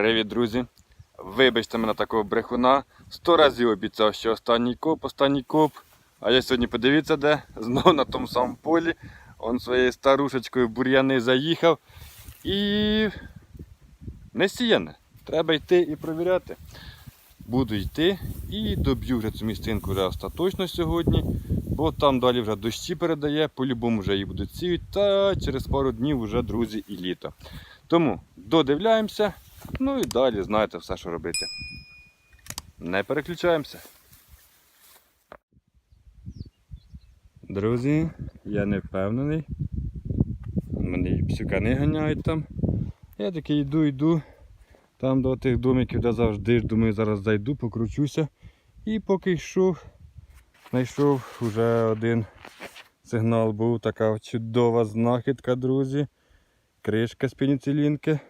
Привіт, друзі! Вибачте мене такого брехуна. Сто разів обіцяв, що останній коп, останній коп. А я сьогодні подивіться де, знов на тому самому полі. Он своєю старушечкою бур'яни заїхав. І не сіяне. Треба йти і провіряти. Буду йти і доб'ю вже цю місцинку вже остаточно сьогодні, бо там далі вже дощі передає, по-любому вже її будуть сіяти, та через пару днів вже, друзі, і літо. Тому додивляємося, ну і далі знаєте все, що робити. Не переключаємося. Друзі, я не впевнений. Мене і псюкани ганяють там. Я такий йду, йду. Там до тих домиків, де завжди ж думаю, зараз зайду, покручуся. І поки йшов, знайшов вже один сигнал, був така чудова знахідка, друзі. Кришка з пеніцилінки.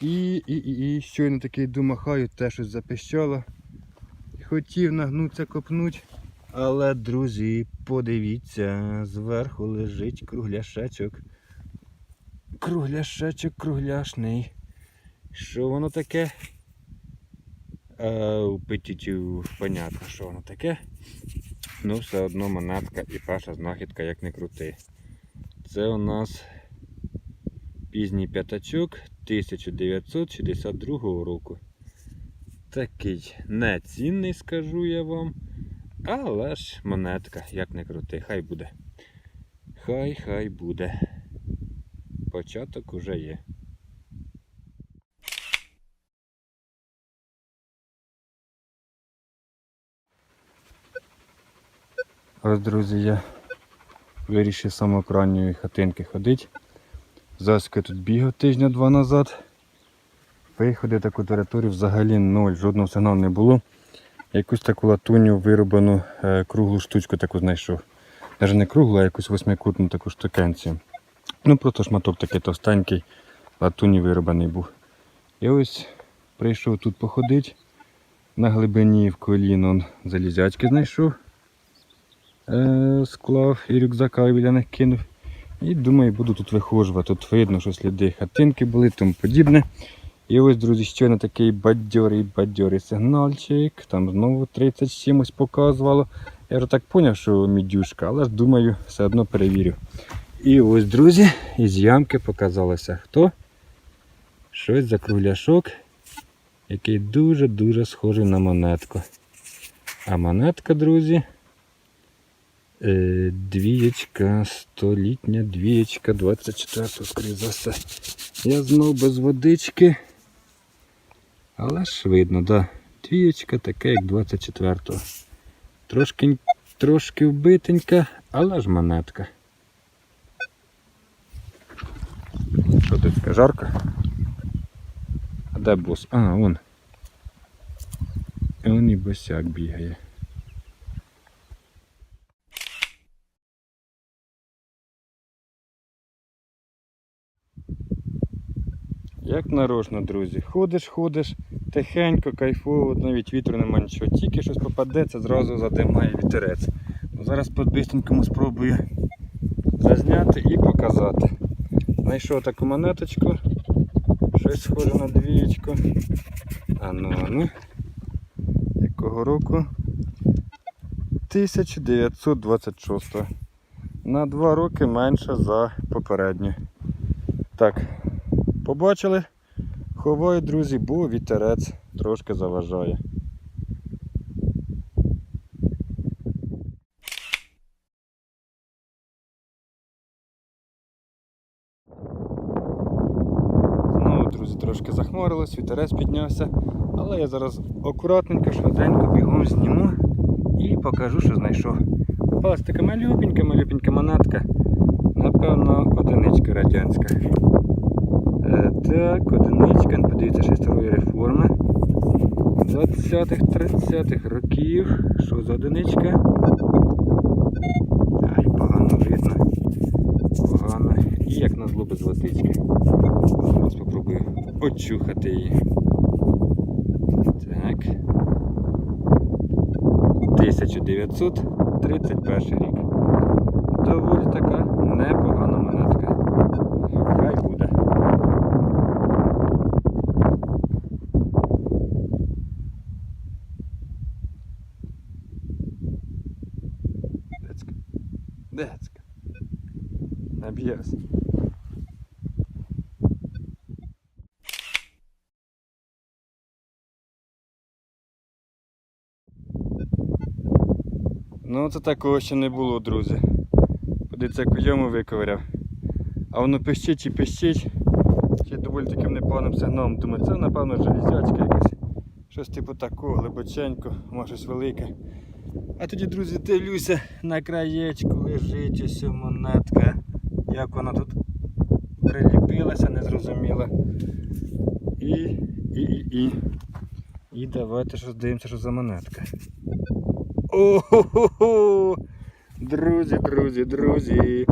І, і, і, і щойно такий думахаю, те щось запищало. Хотів нагнутися, копнуть. Але, друзі, подивіться, зверху лежить кругляшечок. Кругляшечок кругляшний. Що воно таке? Е, у петітю понятно, що воно таке. Ну, все одно монетка і перша знахідка, як не крути. Це у нас пізній п'ятачок 1962 року. Такий нецінний, скажу я вам. Але ж монетка, як не крути, хай буде. Хай хай буде. Початок уже є. Ось, друзі, я вирішив самоокранньої хатинки ходити. Заська тут бігав тижня-два назад. Виходи таку територію взагалі ноль, жодного сигналу не було. Якусь таку латуню вироблену е, круглу штучку таку знайшов. Навіть не круглу, а якусь восьмикутну таку штукенцію. Ну просто шматок такий товстенький, латуні вироблений був. І ось прийшов тут походити. На глибині в коліно залізячки знайшов. Е, склав і рюкзака біля них кинув. І думаю, буду тут вихожувати. Тут видно, що сліди хатинки були, тому подібне. І ось, друзі, щойно такий бадьорий бадьорий сигнальчик. Там знову 30 з чимось показувало. Я вже так зрозумів, що мідюшка, але ж думаю, все одно перевірю. І ось, друзі, із ямки показалося хто? Щось за кругляшок, який дуже-дуже схожий на монетку. А монетка, друзі. Е, Двієчка, столітня двієчка, 24 скоріше за все. Я знов без водички. Але ж видно, да. Двієчка таке, як 24-го. Трошки, трошки вбитенька, але ж монетка. Що тут жарко? А де бос? А, вон. І он і босяк бігає. Як нарочно, друзі. Ходиш, ходиш, тихенько, кайфово, навіть вітру нема нічого. Тільки щось попадеться, зразу задимає вітерець. Ну, Зараз по-бистренькому спробую зазняти і показати. Знайшов таку монеточку. Щось схоже на двієчку. А ну, а ну. Якого року? 1926. На 2 роки менше за попередню. Так, Побачили? Ховаю, друзі, бо вітерець трошки заважає. Знову, друзі, трошки захмарилось, вітерець піднявся, але я зараз акуратненько, швиденько бігом зніму і покажу, що знайшов. Попалась така малюпенька, малюпенька монетка. Напевно, одиничка радянська. Е, Так, одиничка, подивіться, ще старої реформи. 20-х, 30-х років. Що за одиничка? Ай, погано видно. Погано. І як на зло без водички. Зараз спробую очухати її. Так. 1931 рік. Доволі така непогана монетка. Хай буде. Децька. Наб'євся. Ну, це такого ще не було, друзі. Подивіться, як йому виковиряв. А воно пищить і пищить. Ще доволі таким непоганим сигналом. Думаю, це напевно железячка якась. Щось типу такого, глибоченько, може щось велике. А тоді, друзі, дивлюся на краєчку, лежить ось монетка. Як вона тут приліпилася, незрозуміло. І, і, і, і. І давайте щось дивимося, що за монетка. О-хо-хо-хо! Друзі, друзі, друзі.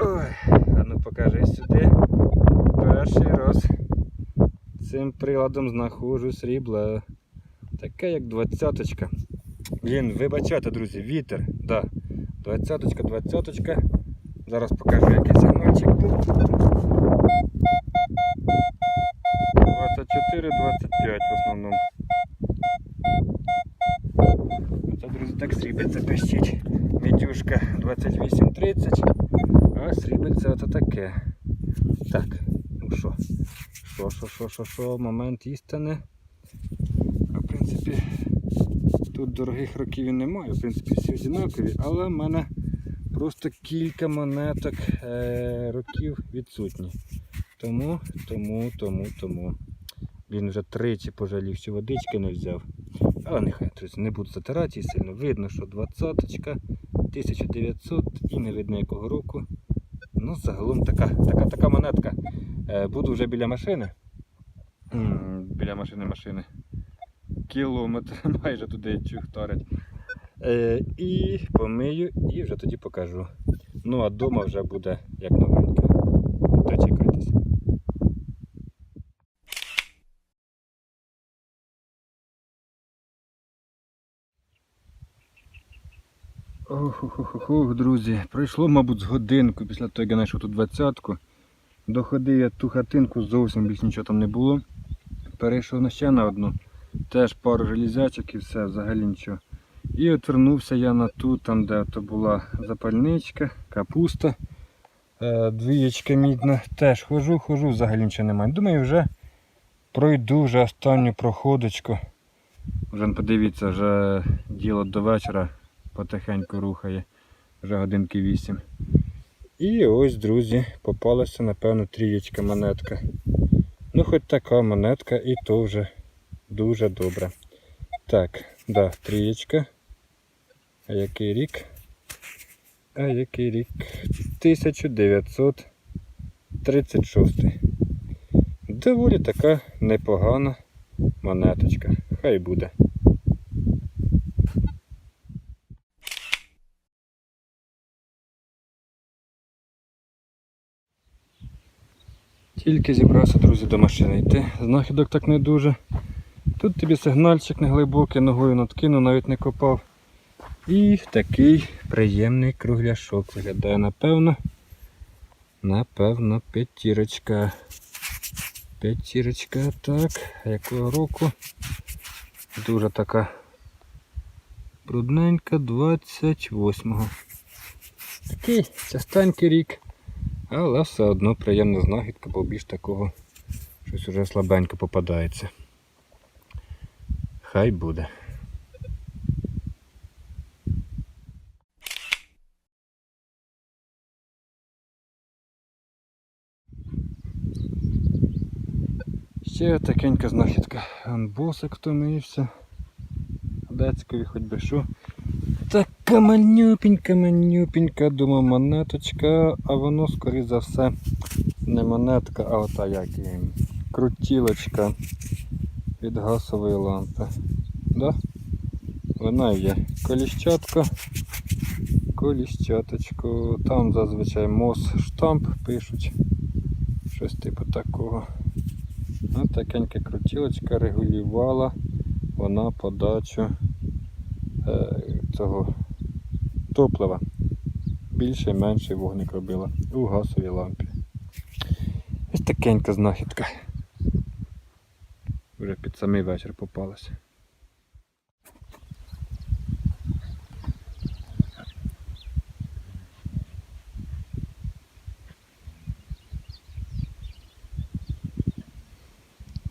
Ой, а ну покажи сюди. Перший раз цим приладом знаходжу срібла. Таке як двадцяточка. Блін, вибачайте, друзі, вітер. Да. Двадцяточка, двадцяточка. Зараз покажу, який сигнальчик був. 24-25 в основному. Це, друзі, так срібельце пищить. Мідюшка 28-30, а срібельце ото таке. Так, ну що? Що, що, що, що, що, момент істини. Принципі, тут дорогих років і немає, в принципі, всі одинакові, але в мене просто кілька монеток е, років відсутні. Тому, тому, тому, тому. Він вже тричі пожалів, що водички не взяв. Але нехай не буду затирати сильно. Видно, що 20-ка, 1900 і не видно якого року. Ну, загалом така, така, така монетка. Е, буду вже біля машини. Біля машини машини. Кілометр майже туди чухторить. Е, і помию і вже тоді покажу. Ну а вдома вже буде як новенька. Дочекайтеся. Ох, друзі, пройшло, мабуть, з годинку після того, як я знайшов ту двадцятку. Доходив я ту хатинку, зовсім більш нічого там не було. Перейшов на ще на одну. Теж пару железячок і все, взагалі нічого. І от вернувся я на ту, там де то була запальничка, капуста, е, двієчка мідна. Теж хожу, хожу, взагалі нічого немає. Думаю, вже пройду вже останню проходочку. Вже подивіться, вже діло до вечора потихеньку рухає. Вже годинки 8. І ось, друзі, попалася, напевно, трієчка монетка. Ну, хоч така монетка, і то вже дуже добре. Так, да, трієчка. А який рік? А який рік? 1936. Доволі така непогана монеточка. Хай буде. Тільки зібрався, друзі, до машини йти. Знахідок так не дуже. Тут тобі сигнальчик не глибокий, ногою надкинув, навіть не копав. І такий приємний кругляшок виглядає, напевно. Напевно, п'ятірочка. П'ятірочка, так. Якого року? Дуже така брудненька, 28-го. Такий частенький рік. Але все одно приємна знахідка, бо більш такого щось уже слабенько попадається. Хай буде. Ще такенька знахідка. Анбосик втомився. Децькові хоч би що. Така манюпінька, манюпінька, думаю, монеточка, а воно, скоріш за все, не монетка, а ота як її, крутілочка від газової лампи. Да? Вона є. Коліщатка, коліщаточку. Там зазвичай мос штамп пишуть. Щось типу такого. Ось такенька крутілочка регулювала вона подачу е, цього топлива. Більше і менший вогник робила у газовій лампі. Ось такенька знахідка. Вже під самий вечір попалась.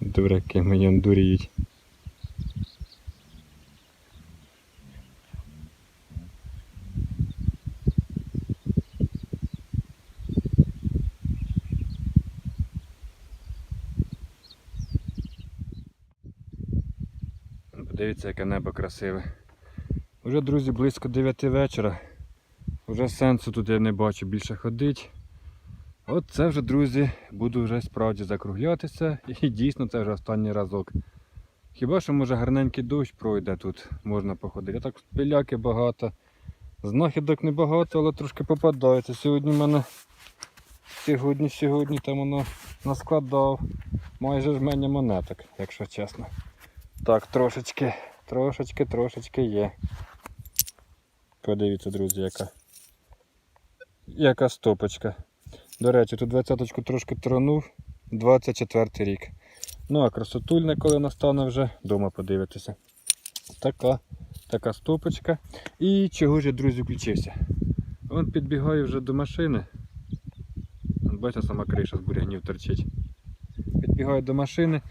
Дураки мені дуріють. Подивіться, яке небо красиве. Уже, друзі, близько 9 вечора. Уже сенсу тут я не бачу більше ходити. От це вже, друзі, буду вже справді закруглятися і дійсно це вже останній разок. Хіба що може гарненький дощ пройде тут, можна походити. А так пиляки багато. Знахідок небагато, але трошки попадається. Сьогодні в мене сьогодні, сьогодні там воно наскладав майже жменя монеток, якщо чесно. Так, трошечки, трошечки, трошечки є. Подивіться, друзі, яка. Яка стопочка. До речі, тут двадцяточку трошки тронув, 24 рік. Ну а красотульне, коли настане вже, вдома подивитися. Така, така стопочка. І чого ж я, друзі, включився? Вон підбігаю вже до машини. Бачите, сама криша з бурянів торчить. Підбігаю до машини.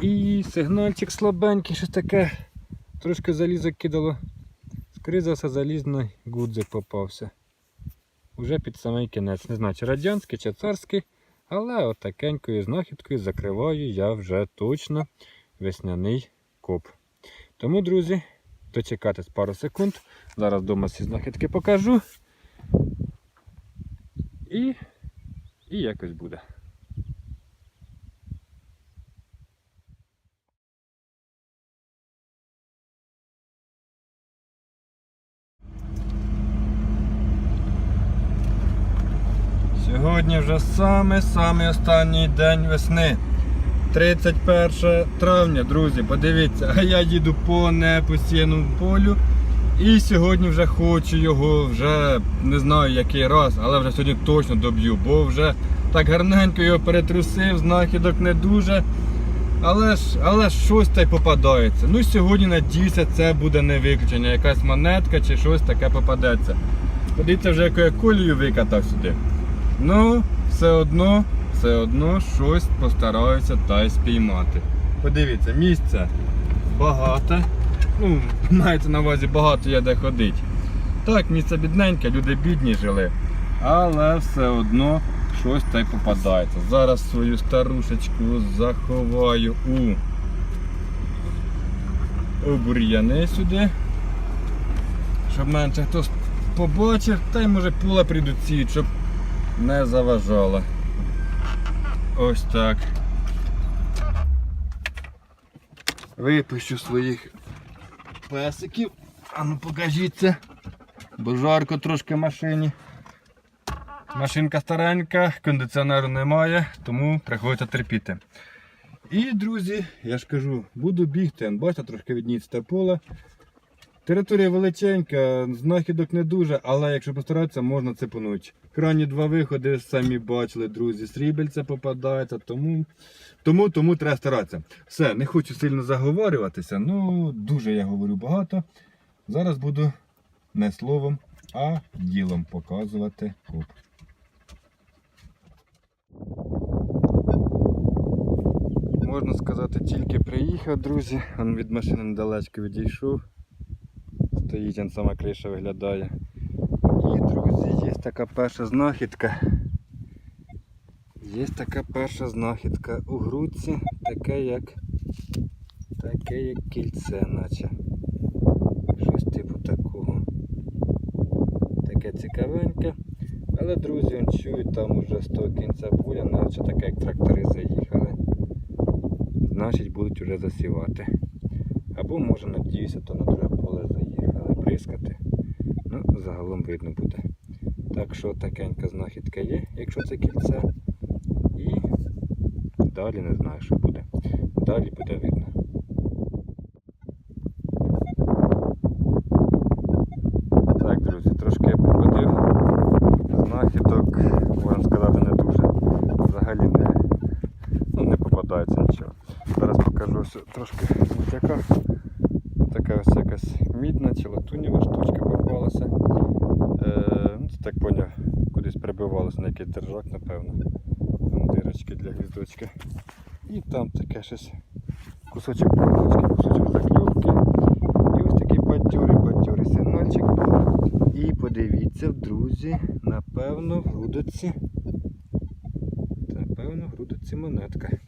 І сигнальчик слабенький, щось таке. Трошки залізок кидало. Скризався залізний гудзик попався. Уже під самий кінець. Не знаю, чи радянський, чи царський. Але отакенькою знахідкою закриваю я вже точно весняний коп. Тому, друзі, дочекатись пару секунд. Зараз вдома всі знахідки покажу. І, і якось буде. Сьогодні вже самий-самий останній день весни. 31 травня, друзі, подивіться, а я їду по непосіяному полю. І сьогодні вже хочу його, вже не знаю який раз, але вже сьогодні точно доб'ю, бо вже так гарненько його перетрусив, знахідок не дуже. Але ж, але щось та й попадається. Ну сьогодні надіюся, це буде не виключення. Якась монетка чи щось таке попадеться. Подивіться вже, яку я колію викатав сюди. Ну, все одно, все одно щось постараюся та й спіймати. Подивіться, місця багато. Ну, мається на увазі багато є де ходити. Так, місце бідненьке, люди бідні жили. Але все одно щось та й попадається. Зараз свою старушечку заховаю у, у бур'яни сюди. Щоб менше хтось побачив, та й може пула прийдуть ці, щоб не заважала. Ось так. Випущу своїх песиків. А ну покажіться. Бо жарко трошки в машині. Машинка старенька, кондиціонеру немає, тому приходиться терпіти. І, друзі, я ж кажу, буду бігти. Бачите, трошки відніється поле. Територія величенька, знахідок не дуже, але якщо постаратися, можна цепанути. Крайні два виходи самі бачили, друзі, срібельце попадається, тому тому, тому треба старатися. Все, не хочу сильно заговорюватися, ну дуже я говорю багато. Зараз буду не словом, а ділом показувати коп. Можна сказати, тільки приїхав, друзі. Він від машини недалечко відійшов. Стоїть він сама криша виглядає. Така перша знахідка. Є така перша знахідка у грудці, таке як таке як кільце, наче. Щось типу такого. Таке цікавеньке. Але друзі, он чують, там уже з того кінця поля, наче таке як трактори заїхали. Значить будуть вже засівати. Або може надіюся, то на друге поле заїхали бризкати. Ну, загалом видно буде. Так що такенька знахідка є, якщо це кільце. І далі не знаю, що буде. Далі буде видно. Так, друзі, трошки я походив. Знахідок, можна сказати, не дуже. Взагалі не, ну, не попадається нічого. Зараз покажу ось трошки мутяка. Така ось якась мідна чи латунєва штучка попалася. Е, ну, це так поняв, кудись прибивалося на якийсь держак, напевно. Там дирочки для гвіздочки. І там таке щось кусочок проволочки, кусочок закльовки. І ось такий бадьорий, бадьорий сигнальчик. І подивіться, друзі, напевно, в грудоці. Напевно, в грудоці монетка.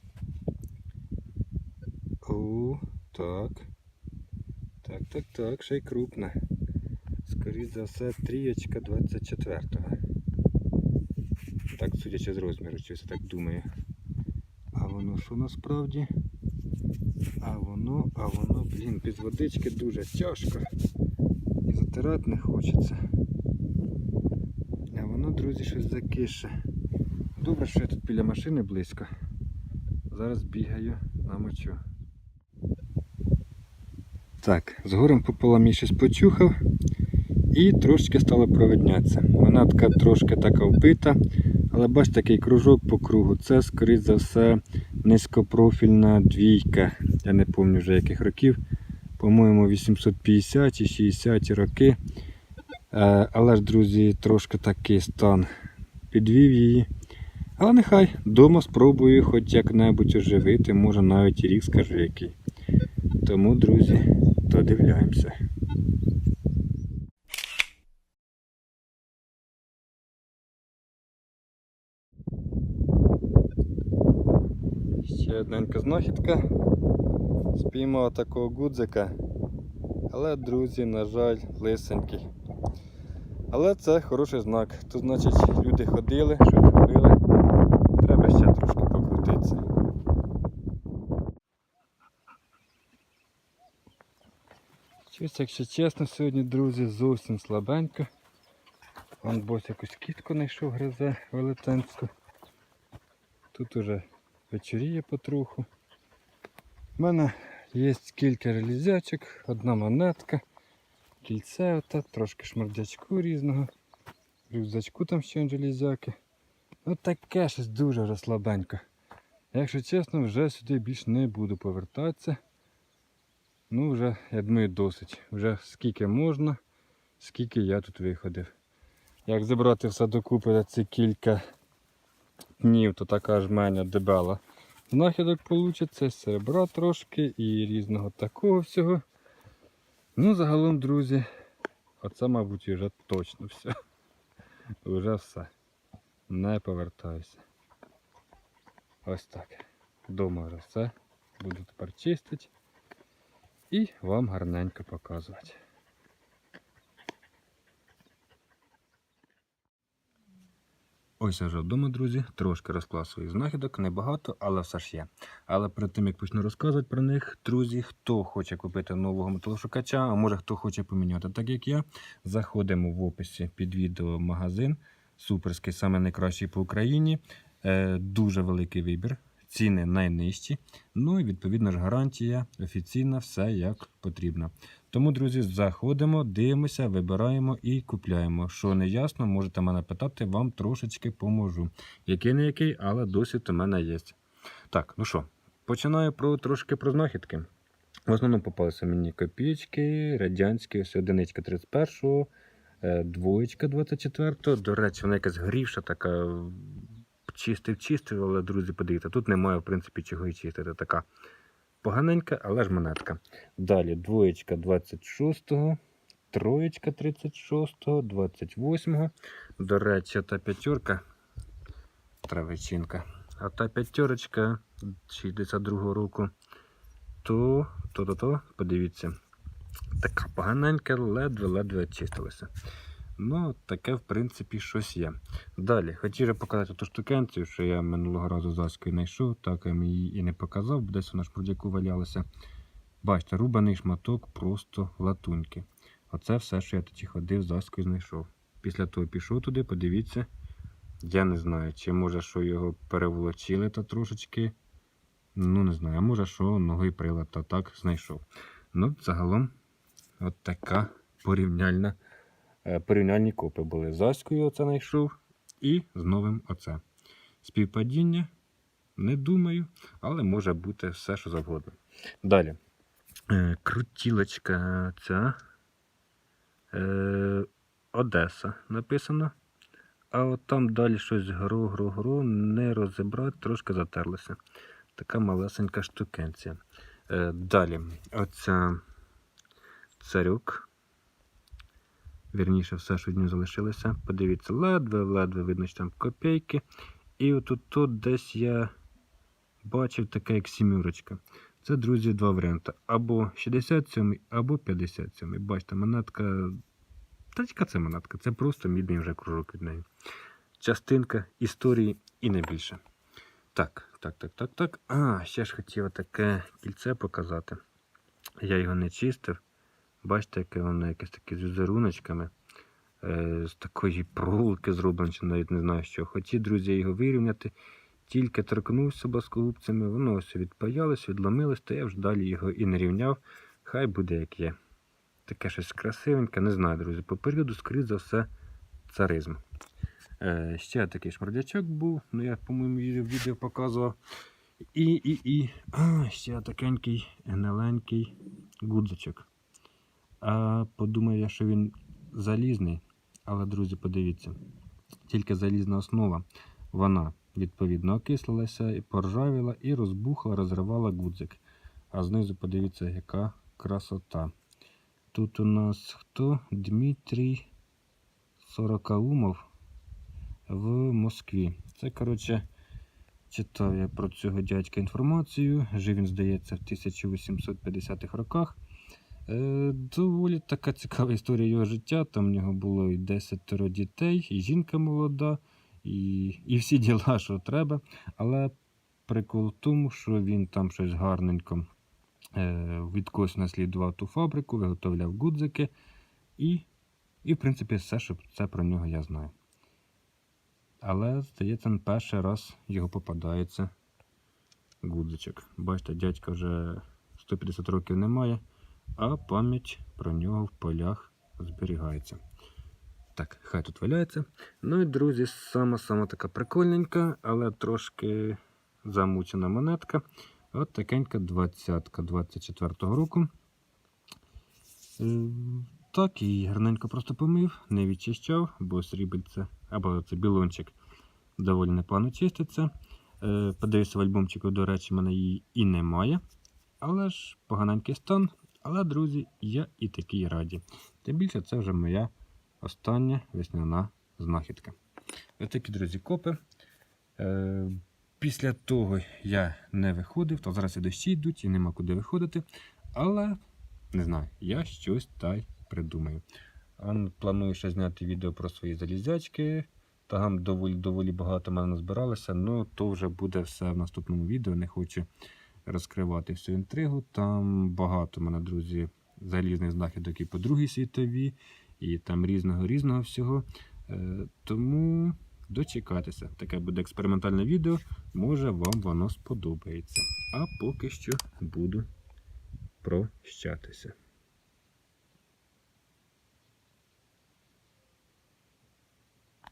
О, так. Так, так, так, ще й крупна. Скоріше за все, трієчка 24-го. Так, судячи з розміру, щось так думаю. А воно що насправді? А воно, а воно, блін, без водички дуже тяжко. І затирати не хочеться. А воно, друзі, щось закише. Добре, що я тут біля машини близько. Зараз бігаю намочу. Так, згорем пополам я щось почухав і трошки стало провиднятися. Монетка трошки така вбита, але бач такий кружок по кругу. Це, скоріш за все, низькопрофільна двійка. Я не пам'ятаю вже яких років. По-моєму, 850 і 60 роки. Е, Але ж, друзі, трошки такий стан підвів її. Але нехай вдома спробую хоч як-небудь оживити, може навіть рік скажу який. Тому, друзі, додивляємося. Ще одненька знахідка. Спіймав такого гудзика. Але, друзі, на жаль, лисенький. Але це хороший знак. Тут, значить, люди ходили, щось робили. Треба ще трошки покрутитися. Щось, якщо чесно, сьогодні, друзі, зовсім слабенько. Вон бос якусь кітку знайшов, гризе велетенську. Тут уже вечоріє потроху. У мене є кілька релізячок, одна монетка, кільце ота, трошки шмардячку різного. Рюкзачку там ще железяки. Ну таке щось дуже вже слабенько. Якщо чесно, вже сюди більш не буду повертатися. Ну вже, я думаю, досить. Вже скільки можна, скільки я тут виходив. Як забрати все докупи за ці кілька днів, то така жменя дебела. Знахідок вийде, серебра трошки і різного такого всього. Ну, загалом, друзі, оце, мабуть, вже точно все. Вже все. Не повертаюся. Ось так. Дома вже все. Буду тепер чистити і вам гарненько показувати. Ось я вже вдома, друзі, трошки розклав своїх знахідок, небагато, але все ж є. Але перед тим як почну розказувати про них, друзі, хто хоче купити нового металошукача, а може хто хоче поміняти, так як я, заходимо в описі під відео магазин. Суперський, саме найкращий по Україні. Е, дуже великий вибір. Ціни найнижчі. Ну і відповідно ж гарантія офіційна, все як потрібно. Тому, друзі, заходимо, дивимося, вибираємо і купляємо. Що не ясно, можете мене питати, вам трошечки поможу. Який не який, але досвід у мене є. Так, ну що, починаю про трошки про знахідки. В основному попалися мені копійки, радянські, ось одиничка 31-го, е, двоєчка 24-го. До речі, вона якась грівша така. Чистив, чистив, але, друзі, подивіться, тут немає, в принципі, чого і чистити. Така поганенька, але ж монетка. Далі двоєчка 26-го, троєчка 36-го, 28-го. До речі, та п'ятерка травичинка. А та п'ятерочка 62-го року. То, то, то, то, подивіться. Така поганенька, ледве-ледве очистилася. Ну, таке, в принципі, щось є. Далі, хотів же показати ту штукенцію, що я минулого разу з знайшов, так я її і не показав, бо десь вона ж продяку валялася. Бачите, рубаний шматок просто латуньки. Оце все, що я тоді ходив з Аською знайшов. Після того пішов туди, подивіться. Я не знаю, чи може що його переволочили та трошечки. Ну, не знаю, а може, що ногою прилад та так знайшов. Ну, загалом, от така порівняльна. Е, порівняльні копи були. З Аською оце знайшов і з новим оце. Співпадіння, не думаю, але може бути все, що завгодно. Далі. Е, Крутілочка ця е, Одеса написано. А от там далі щось гро-гро-гро, не розібрати, трошки затерлося. Така малесенька штукенція. Далі, оця царюк. Вірніше, все, що від нього залишилося. Подивіться, ледве-ледве видно, що там копійки. І отут тут десь я бачив таке, як сімюрочка. Це, друзі, два варіанти. Або 67, або 57. Бачите, монетка. Та яка це монетка? Це просто мідний вже кружок від неї. Частинка історії і не більше. Так, так, так, так, так. А, ще ж хотів таке кільце показати. Я його не чистив. Бачите, яке воно якесь таке з візеруночками. Е, з такої проволоки зроблено, чи навіть не знаю що. Хотів, друзі, його вирівняти. Тільки торкнувся баскогубцями, воно ось відпаялось, відломилось, то я вже далі його і не рівняв. Хай буде як є. Таке щось красивеньке, не знаю, друзі. По періоду, скоріш за все, царизм. Е, ще такий шмардячок був, ну я, по-моєму, відео- показував. І, і, і. Ще такенький гниленький гудзичок. А подумав я, що він залізний. Але, друзі, подивіться, тільки залізна основа, вона відповідно окислилася і поржавіла, і розбухла, розривала гудзик. А знизу подивіться, яка красота. Тут у нас хто? Дмитрій Сорокаумов в Москві. Це, коротше, читав я про цього дядька інформацію. Жив він, здається, в 1850-х роках. Е, доволі така цікава історія його життя. Там в нього було і 10 дітей, і жінка молода, і, і всі діла, що треба. Але прикол в тому, що він там щось гарненько е, від наслідував ту фабрику, виготовляв гудзики. І, і, в принципі, все, що це про нього я знаю. Але, здається, на перший раз його попадається гудзичок. Бачите, дядька вже 150 років немає, а пам'ять про нього в полях зберігається. Так, хай тут валяється. Ну і, друзі, сама-сама така прикольненька, але трошки замучена монетка. От такенька 20-ка 24-го року. Так, і гарненько просто помив, не відчищав, бо срібельце, або це білончик доволі непогано чиститься. Е, Подивився в альбомчику, до речі, в мене її і немає. Але ж поганенький стан. Але, друзі, я і такий раді. Тим більше це вже моя остання весняна знахідка. Ось такі, друзі, копи. Е, Після того я не виходив, то зараз і дощі йдуть і нема куди виходити. Але не знаю, я щось та й придумаю. Планую ще зняти відео про свої залізячки. Там доволі доволі багато мене назбиралося, ну то вже буде все в наступному відео. Не хочу розкривати всю інтригу. Там багато мене, друзі, залізних знахідок і по Другій світовій, і там різного різного всього. Е, тому дочекайтеся. Таке буде експериментальне відео. Може вам воно сподобається. А поки що буду прощатися.